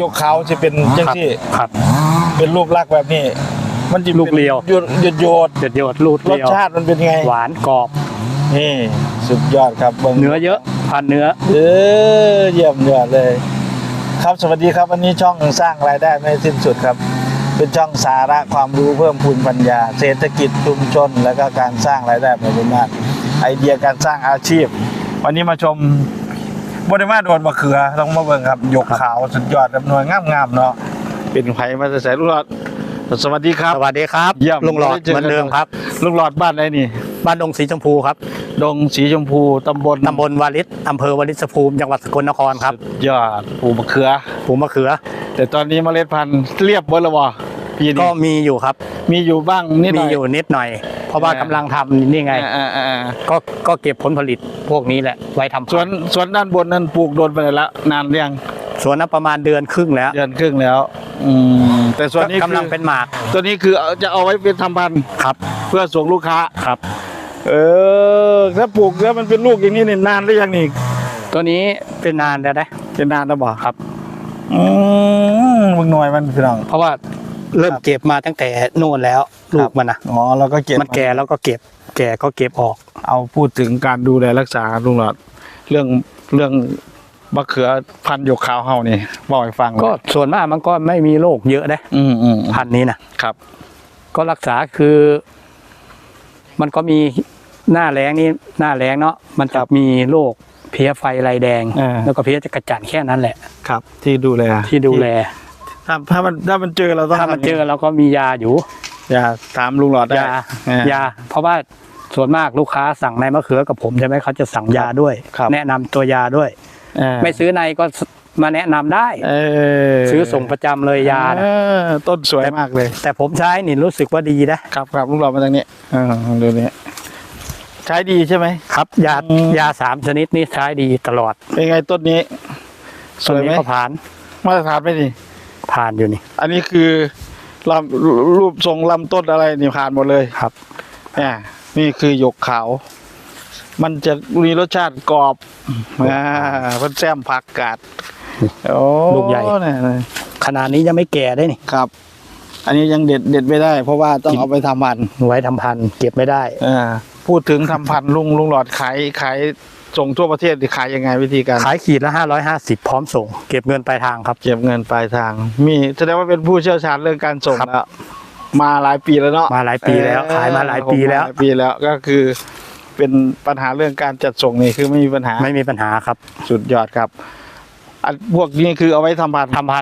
ยกเขาจะเป็นจังที่ครับ เป็นรูปลักษณ์แบบนี้ มันจะลูกเรียวหยดหยดโยดเด็ดโยดรูดรสเดียวชาติมันเป็นยังไง หวานกรอบนี่สุดยอดครับบิ่งเนื้อเยอะพันเนื้อเออเยี่ยมยอดเลย ครับสวัสดีครับวันนี้ช่องสร้างรายได้ไม่สิ้นสุดครับ เป็นช่องสาระความรู้เพิ่มพูนปัญญา เศรษฐกิจชุมชน แล้วก็การสร้างรายได้แบบบ้านไอเดียการสร้างอาชีพ วันนี้มาชม บริมาโดนมะเขือต้องมาเบิ่งครับยกขาวสุดยอดจำนวนงามๆเนาะเป็นไผมาใส่ลูกหลอด สวัสดีครับสวัสดีครับเยี่ยมลุงหลอดไม่ได้เจอเหมือนเดิมครับลูกหลอดบ้านไหนนี่ บ้านดงสีชมพูครับ ดงสีชมพูตำบลตำบลวาริศอำเภอวาริศภูมิจังหวัดสกลนครครับยอดปลูกมะเขือปลูกมะเขือ แต่ตอนนี้เมล็ดพันธุ์เรียบหมดแล้วบ่พี่ ก็นี่มีอยู่ครับ มีอยู่บ้างนิดหมีน่อย อยู่นิดหน่อย เพราะว่าเออกำลังทำนี่ไง อ่าอ่าอ่าก็ก็เก็บผลผลิตพวกนี้แหละ ไว้ทำสวนสวนด้านบนนั้นปลูกโดนไปแล้วนานหรือยังสวนนั้นประมาณเดือนครึ่งแล้วเดือนครึ่งแล้ว อืมแต่ส่วนนี้กำลังคือเป็นหมากตัวนี้คือเอาจะเอาไว้เป็นทำพันธุ์ครับเพื่อส่งลูกค้า ครับ เออถ้าปลูกแล้วมันเป็นลูกอย่างนี้นี่นานหรือยังนี่ตัวนี้เป็นนานแล้วนะเป็นนานแล้วบ่ครับอืมมึงหน่อยมันพี่น้องเพราะว่า เริ่มครับเก็บมาตั้งแต่นู่นแล้วลูกมันนะอ๋อเราก็เก็บมันแก่แล้วก็เก็บ แก่ก็เก็บออก เอาพูดถึงการดูแลรักษาลุงหลอดเรื่องเรื่องมะเขือพันธุ์หยกขาวเฮานี่บอกให้ฟังหน่อยก็ส่วนมากมันก็ไม่มีโรคเยอะนะอืมอืมพันธุ์นี้นะครับ ก็รักษาคือ มันก็มีหน้าแรงนี่หน้าแรงเนาะมันจะมีโรคเพี้ยไฟลายแดงอ่าแล้วก็เพี้ยจักระจั่นแค่นั้นแหละครับ ที่ดูแลที่ดูแล ถ้าถ้ามันถ้ามันเจอเราต้องถ้ามันทำเจอเราก็มียาอยู่ยาถามลุงหลอดได้ยาเออยา เพราะว่าส่วนมากลูกค้าสั่งในมะเขือกับผมใช่ไหมเขาจะสั่งยาด้วยครับแนะนำตัวยาด้วยเออไม่ซื้อในก็มาแนะนำได้เออซื้อส่งประจำเลยยานะเออต้นสวยมากเลย แต่ผมใช้นี่รู้สึกว่าดีนะครับครับลุงหลอดมาทางนี้เออดูนี่ใช้ดีใช่ไหมครับ ยาอืมยาสามชนิดนี่ใช้ดีตลอดเป็นไงต้นนี้ สวยไหมตัวนี้ก็ผ่าน มาตรฐานไหมนี่ ผ่านอยู่นี่ อันนี้คือลำรูปทรงลำต้นอะไรนี่ผ่านหมดเลยครับอ่านี่คือหยกขาว มันจะมีรสชาติกรอบอ่าเพิ่นแซมผักกาดโอ้ลูกใหญ่เนี่ยขนาดนี้ยังไม่แก่ได้นี่ครับ อันนี้ยังเด็ดเด็ดไม่ได้ เพราะว่าต้องเอาไปทำพันธุ์ไว้ทำพันธุ์เก็บไม่ได้ อ่าพูดถึงทำพันธุ์ลุงลุงหลอดขายขาย ส่งทั่วประเทศหรือขายยังไงวิธีการ ขายขีดละห้าร้อยห้าสิบพร้อมส่ง เก็บเงินปลายทางครับ เก็บเงินปลายทาง มีแสดงว่าเป็นผู้เชี่ยวชาญเรื่องการส่งครับแล้วมาหลายปีแล้วเนาะมาหลายปีแล้วเออขายมาหลายปีแล้วหลายปีแล้วก็คือเป็นปัญหาเรื่องการจัดส่งนี่คือไม่มีปัญหาไม่มีปัญหาครับ สุดยอดครับอันพวกนี้คือเอาไว้ทำพันธุ์ทำพันธุ์